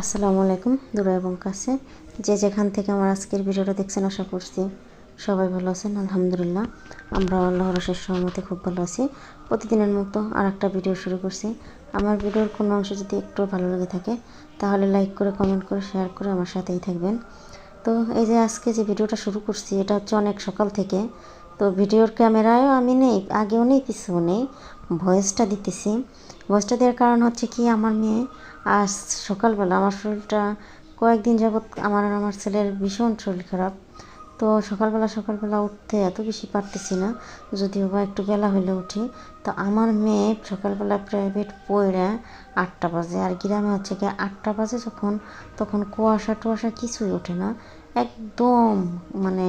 আসসালামু আলাইকুম দূর এবং কাছে। যে যেখান থেকে আমার আজকের ভিডিওটা দেখছেন, আশা করছি সবাই ভালো আছেন, আলহামদুলিল্লাহ। আমরা আল্লাহর শেষ সহমতে খুব ভালো আছি। প্রতিদিনের মতো আর একটা ভিডিও শুরু করছি। আমার ভিডিওর কোনো অংশ যদি একটু ভালো লেগে থাকে, তাহলে লাইক করে, কমেন্ট করে, শেয়ার করে আমার সাথেই থাকবেন। তো এই যে আজকে যে ভিডিওটা শুরু করছি, এটা হচ্ছে অনেক সকাল থেকে। তো ভিডিওর ক্যামেরায়ও আমি নেই, আগেও নেই পিছু নেই, ভয়েসটা দিতেছি। ভয়েসটা দেওয়ার কারণ হচ্ছে কি, আমার মেয়ে আজ সকালবেলা আমার শরীরটা কয়েকদিন যাবৎ আমার আর আমার ছেলের ভীষণ শরীর খারাপ। তো সকালবেলা সকালবেলা উঠতে এত বেশি পারতেছি না, যদিও বা একটু বেলা হলে উঠি। তো আমার মেয়ে সকালবেলা প্রাইভেট পড়ে আটটা বাজে আর গ্রামে হচ্ছে কি আটটা বাজে যখন, তখন কুয়াশা টুয়াশা কিছুই ওঠে না। একদম মানে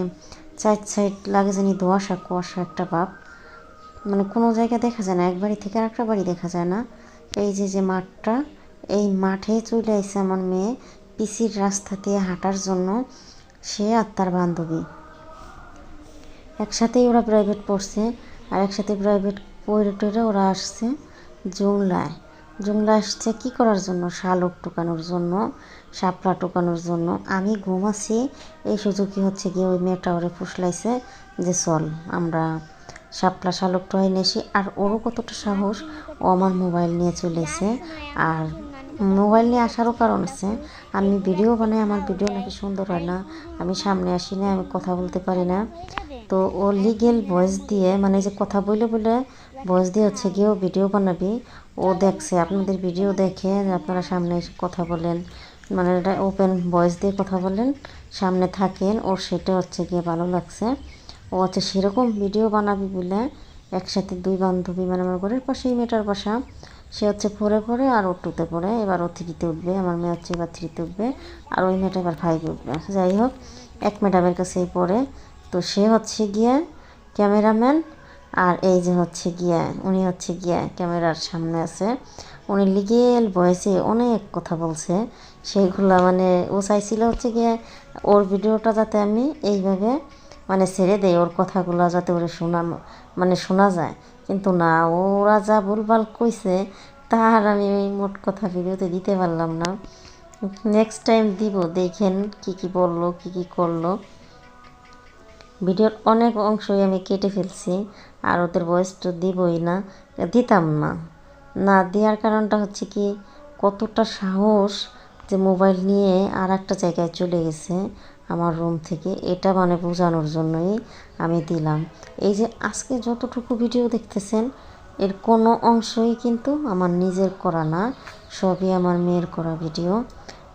সাইড সাইড লাগে জানি ধোয়াশা কুয়াশা একটা ভাব। মানে কোনো জায়গায় দেখা যায় না, এক বাড়ি থেকে আরেকটা বাড়ি দেখা যায় না। এই যে যে মাঠটা, এই মাঠে চলে আসছে আমার মেয়ে পিসির রাস্তা দিয়ে হাঁটার জন্য। সে আর তার বান্ধবী। একসাথেই ওরা প্রাইভেট পড়ছে আর একসাথে প্রাইভেট পড়ে টড়ে ওরা আসছে জুংলায়। জুংলা আসছে কি করার জন্য? শালক টোকানোর জন্য, শাপলা টোকানোর জন্য। আমি ঘুমাচ্ছি, এই সুযোগই হচ্ছে গিয়ে ওই মেয়েটা ওরে ফুসলাইছে যে চল, আমরা শাপলা শালক টয় নেছি আর ওরও কতটা সাহস, ও আমার মোবাইল নিয়ে চলেছে আর মোবাইল নিয়ে আসারও কারণ আছে। আমি ভিডিও বানাই, আমার ভিডিও নাকি সুন্দর হয় না। আমি সামনে আসি না, আমি কথা বলতে পারি না। তো ও লিগেল ভয়েস দিয়ে মানে যে কথা বলে বলে ভয়েস দিয়ে হচ্ছে গিয়েও ভিডিও বানাবি। ও দেখছে, আপনাদের ভিডিও দেখে আপনারা সামনে এসে কথা বলেন। মানে এটা ওপেন ভয়েস দিয়ে কথা বলেন, সামনে থাকেন, ওর সেটা হচ্ছে গিয়ে ভালো লাগছে। ও হচ্ছে সেরকম ভিডিও বানাবি বলে একসাথে দুই বান্ধবী মানে আমার ঘরের পাশেই মেয়েটার বাসা, সে হচ্ছে ফোরে পড়ে আর ও টুতে পড়ে, এবার ও থ্রিতে উঠবে, আমার মেয়ে হচ্ছে এবার থ্রিতে উঠবে, আর ওই মেয়েটা এবার ফাইভে উঠবে। যাই হোক, এক ম্যাডামের কাছেই পড়ে। তো সে হচ্ছে গিয়ে ক্যামেরাম্যান আর এই যে হচ্ছে গিয়া, উনি হচ্ছে গিয়া ক্যামেরার সামনে আছে। উনি লিগেল বয়সে অনেক কথা বলছে। সেইগুলো মানে ও চাইছিল হচ্ছে গিয়ে ওর ভিডিওটা যাতে আমি এইভাবে মানে ছেড়ে দেয় ওর কথাগুলো যাতে ওরা শোনা মানে শোনা যায়। কিন্তু না, ওরা যা ভুলভাল কইছে তার আমি ওই মোট কথা ভিডিওতে দিতে পারলাম না। নেক্সট টাইম দিব, দেখেন কি কি বলল, কি কি করল। ভিডিওর অনেক অংশই আমি কেটে ফেলছি, আর ওদের ভয়েস তো দিবই না, দিতাম না। না, দেওয়ার কারণটা হচ্ছে কি, কতটা সাহস যে মোবাইল নিয়ে আর একটা জায়গায় চলে গেছে আমার রুম থেকে। এটা মানে বোঝানোর জন্যই আমি দিলাম। এই যে আজকে যতটুকু ভিডিও দেখতেছেন, এর কোনো অংশই কিন্তু আমার নিজের করা না, সবই আমার মেয়ের করা ভিডিও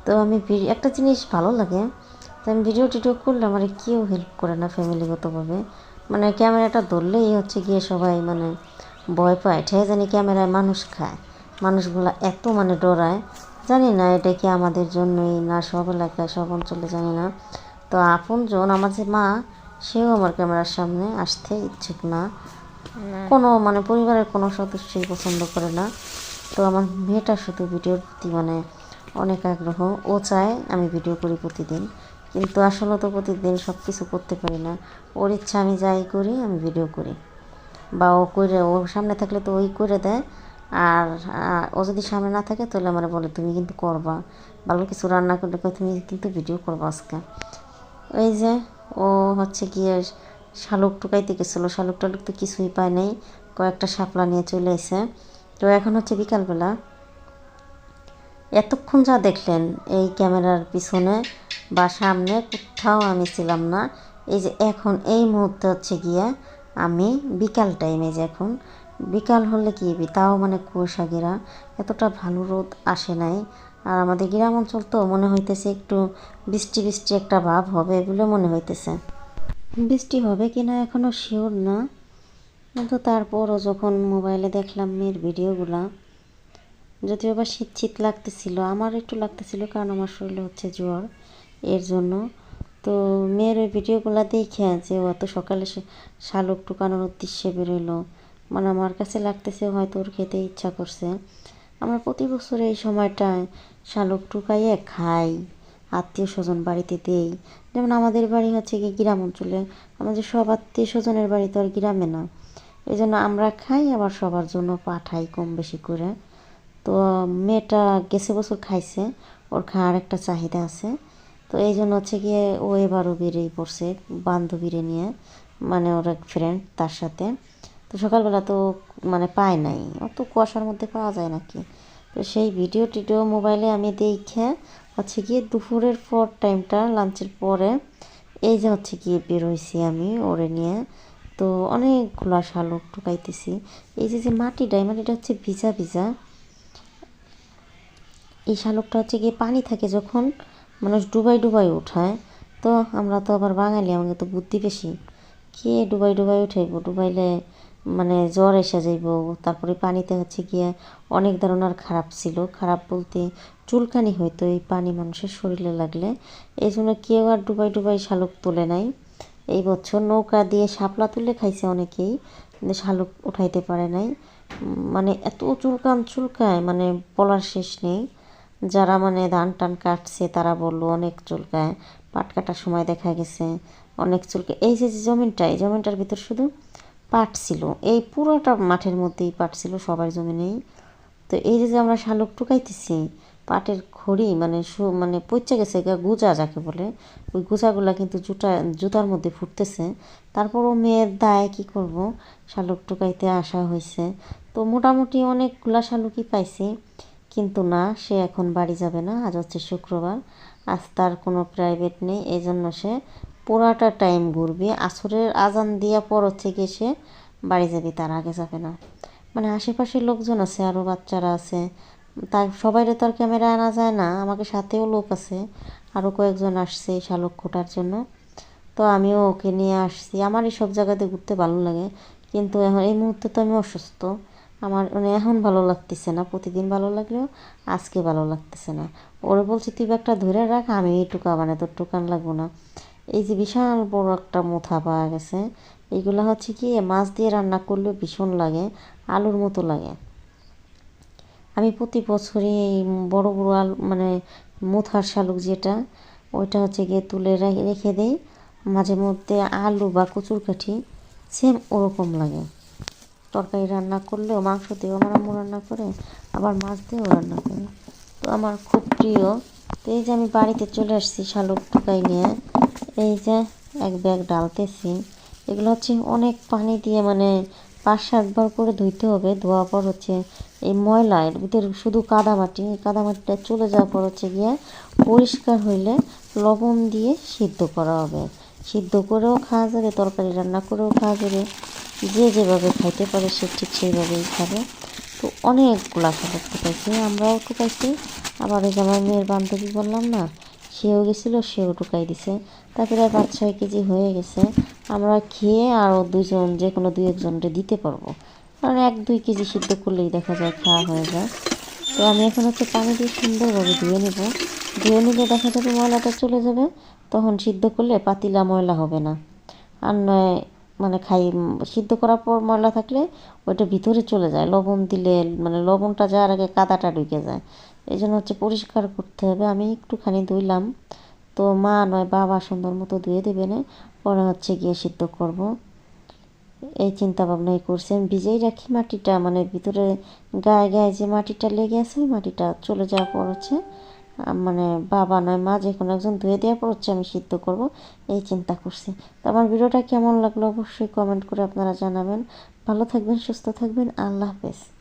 তো আমি একটা জিনিস ভালো লাগে, তো আমি ভিডিও টিডিও করলে আমার কেউ হেল্প করে না ফ্যামিলিগতভাবে মানে ক্যামেরাটা ধরলেই হচ্ছে গিয়ে সবাই মানে ভয় পায়। ঠেয়ে জানি ক্যামেরায় মানুষ খায়। মানুষগুলো এত মানে ডরায়। জানি না এটা কি আমাদের জন্যই না সব এলাকায় সব অঞ্চলে জানি না। তো আপনজন আমার যে মা সেও আমার ক্যামেরার সামনে আসতে ইচ্ছুক না। কোনো মানে পরিবারের কোনো সদস্যই পছন্দ করে না। তো আমার মেয়েটা শুধু ভিডিওর প্রতি মানে অনেক আগ্রহ। ও চায় আমি ভিডিও করি প্রতিদিন। কিন্তু আসলে তো প্রতিদিন সব কিছু করতে পারি না। ওর ইচ্ছা আমি যাই করি আমি ভিডিও করি। বা ও করে ওর সামনে থাকলে তো ওই করে দেয়। আর ও যদি সামনে না থাকে তাহলে আমার বলে, তুমি কিন্তু করবা। ভালো কিছু রান্না করলে তুমি কিন্তু ভিডিও করবা আজকে। ওই যে, ও হচ্ছে গিয়ে শালুক টুকাইতে গেছিল। শালুক টালুক তো কিছুই পায় নাই। কয়েকটা শাপলা নিয়ে চলে এসে। তো এখন হচ্ছে বিকালবেলা। এতক্ষণ যা দেখলেন এই ক্যামেরার পিছনে বা সামনে কোথাও আমি ছিলাম না। এই যে এখন, এই মুহূর্তে হচ্ছে গিয়ে আমি বিকাল টাইমে যে এখন বিকাল হলে কি তাও মানে কুয়াশা ঘেরা এতটা ভালো রোদ আসে নাই। আর আমাদের গ্রাম অঞ্চল তো মনে হইতেছে একটু বৃষ্টি বৃষ্টি একটা ভাব হবে বলে মনে হইতেছে। বৃষ্টি হবে কি না এখনও শিওর না। কিন্তু তারপরও যখন মোবাইলে দেখলাম মেয়ের ভিডিওগুলা, যদিও বা শীত শীত লাগতেছিল, আমার একটু লাগতেছিল কারণ আমার শরীরে হচ্ছে জ্বর। এর জন্য তো মেয়ের ওই ভিডিওগুলো দেখে যে অত সকালে শালুক টুকানোর উদ্দেশ্যে বেরোলো মানে আমার কাছে লাগতেছে হয়তো ওর খেতে ইচ্ছা করছে। আমরা প্রতি বছর এই সময়টায় শালুক টুকাইয়ে খাই আত্মীয় স্বজন বাড়িতে দেই। যেমন আমাদের বাড়ি হচ্ছে কি গ্রাম অঞ্চলে, আমাদের সব আত্মীয় স্বজনের বাড়ি তো আর গ্রামে না। এই জন্য আমরা খাই, আবার সবার জন্য পাঠাই কম বেশি করে। তো মেয়েটা গেছে বছর খাইছে, ওর খাওয়ার একটা চাহিদা আছে। তো এই জন্য হচ্ছে গিয়ে ও এবারও বেরিয়ে পড়ছে, বান্ধবীরে নিয়ে। মানে ওর এক ফ্রেন্ড তার সাথে। তো সকালবেলা তো মানে পায় নাই। অত কুয়াশার মধ্যে পাওয়া যায় নাকি? তো সেই ভিডিও টিডিও মোবাইলে আমি দেখে হচ্ছে গিয়ে দুপুরের পর টাইমটা, লাঞ্চের পরে এই যে হচ্ছে গিয়ে বেরোইছি আমি ওরে নিয়ে। তো অনেকগুলো শালুক টুকাইতেছি এই যে যে মাটিটা এই মাটিটা হচ্ছে ভিজা ভিজা। এই শালুকটা হচ্ছে গিয়ে পানি থাকে যখন মানুষ ডুবাই ডুবাই উঠায়। তো আমরা তো আবার বাঙালি, আমাকে তো বুদ্ধি বেশি। কে ডুবাই ডুবাই উঠাইব? ডুবাইলে মানে জ্বর এসে যাইব, তারপরে পানিতে হচ্ছে গিয়ে অনেক ধরনের খারাপ ছিল। খারাপ বলতে চুলকানি হইতো এই পানি মানুষের শরীরে লাগলে। এই জন্য কেউ আর ডুবাই ডুবাই শালুক তুলে নাই। এই বছর নৌকা দিয়ে শাপলা তুলে খাইছে অনেকেই শালুক উঠাইতে পারে নাই। মানে এত চুলকান চুলকায় মানে বলার শেষ নেই। যারা মানে ধান টান কাটছে, তারা বলল অনেক চুলকায়। পাট কাটার সময় দেখা গেছে, অনেক চুলকে এই যে যে জমিনটা, এই জমিনটার ভিতর শুধু পাট ছিল। এই পুরোটা মাঠের মধ্যেই পাট ছিল, সবার জমিনেই তো এই যে আমরা শালুক টুকাইতেছি, পাটের খড়ি মানে সু মানে পচে গেছে গুজা যাকে বলে, ওই গুজাগুলা কিন্তু জুতা জুতার মধ্যে ফুটতেছে। তারপরও মেয়ের দায় কি করব? শালুক টুকাইতে আসা হয়েছে। তো মোটামুটি অনেকগুলা শালুকই পাইছি, কিন্তু না, সে এখন বাড়ি যাবে না। আজ হচ্ছে শুক্রবার। আজ তার কোনো প্রাইভেট নেই এই জন্য সে পুরাটা টাইম ঘুরবে। আসরের আজান দিয়া পর গিয়ে সে বাড়ি যাবে, তার আগে যাবে না। মানে আশেপাশের লোকজন আছে আরও বাচ্চারা আছে। তার সবাইরে তো আর ক্যামেরা আনা যায় না, আমাকে সাথেও লোক আছে। আরও কয়েকজন আসছে শালুক খোটার জন্য। তো আমিও ওকে নিয়ে আসছি। আমার এই সব জায়গাতে ঘুরতে ভালো লাগে। কিন্তু এখন এই মুহূর্তে তো আমি অসুস্থ। আমার মানে এখন ভালো লাগতেছে না, প্রতিদিন ভালো লাগলেও আজকে ভালো লাগতেছে না। ওরে বলছি, তুই একটা ধরে রাখ, আমি এই টুকা মানে তোর টুকান লাগবো না। এই যে বিশাল বড় একটা মুথা পাওয়া গেছে এইগুলো হচ্ছে কি, মাছ দিয়ে রান্না করলেও ভীষণ লাগে, আলুর মতো লাগে। আমি প্রতি বছরই এই বড় বড় আলু মানে মুথার শালুক যেটা, ওইটা হচ্ছে গিয়ে তুলে রেখে দেই। মাঝে মধ্যে আলু বা কচুর কাঠি সেম ওরকম লাগে। তরকারি রান্না করলেও, মাংস দিয়েও আমার আম্মু রান্না করে, আবার মাছ দিয়েও রান্না করে। তো আমার খুব প্রিয়। তো এই যে আমি বাড়িতে চলে আসছি শালুক টুকাই নিয়ে এই যে এক ব্যাগ ডালতেছি, এগুলো হচ্ছে অনেক পানি দিয়ে মানে পাঁচ সাতবার করে ধুইতে হবে, ধোয়ার পর হচ্ছে এই ময়লা, এর ভিতরে শুধু কাদামাটি, এই কাদামাটিটা চলে যাওয়ার পর হচ্ছে গিয়ে পরিষ্কার হইলে লবণ দিয়ে সিদ্ধ করা হবে। সিদ্ধ করেও খাওয়া যাবে, তরকারি রান্না করেও খাওয়া যাবে, যে যেভাবে খাইতে পারে সে ঠিক সেইভাবেই খাবে। তো অনেকগুলা খাবার টুকাইছি আমরাও টুকাইছি আবার ওই যে আমার মেয়ের বান্ধবী বললাম না সেও গেছিল, সেও টুকাই দিছে। তারপরে পাঁচ ছয় কেজি হয়ে গেছে। আমরা খেয়ে আরও দুজন যে কোনো দুই একজনকে দিতে পারব। কারণ এক দুই কেজি সিদ্ধ করলেই দেখা যায় খাওয়া হয়ে যায়। তো আমি এখন হচ্ছে পানি দিয়ে সুন্দরভাবে ধুয়ে নেব। ধুয়ে নিলে দেখা যাবে ময়লাটা চলে যাবে। তখন সিদ্ধ করলে পাতিলা ময়লা হবে না। আর নয় মানে খাই, সিদ্ধ করার পর ময়লা থাকলে ওইটা ভিতরে চলে যায়। লবণ দিলে মানে লবণটা যাওয়ার আগে কাদাটা ঢুকে যায়। এই জন্য হচ্ছে পরিষ্কার করতে হবে। আমি একটুখানি ধুইলাম। তো মা নয়, বাবা সুন্দর মতো ধুয়ে দেবে না। পরে হচ্ছে গিয়ে সিদ্ধ করব। এই চিন্তা ভাবনাই করছি। আমি ভিজেই রাখি মাটিটা। মানে ভিতরে গায়ে গায়ে যে মাটিটা লেগে আছে, ওই মাটিটা চলে যাওয়ার পর হচ্ছে মানে বাবা নয়, মা যে কোনো একজন ধুয়ে দেওয়ার পর হচ্ছে আমি সিদ্ধ করব। এই চিন্তা করছি। তো আমার ভিডিওটা কেমন লাগল অবশ্যই কমেন্ট করে আপনারা জানাবেন। ভালো থাকবেন, সুস্থ থাকবেন। আল্লাহ হাফেজ।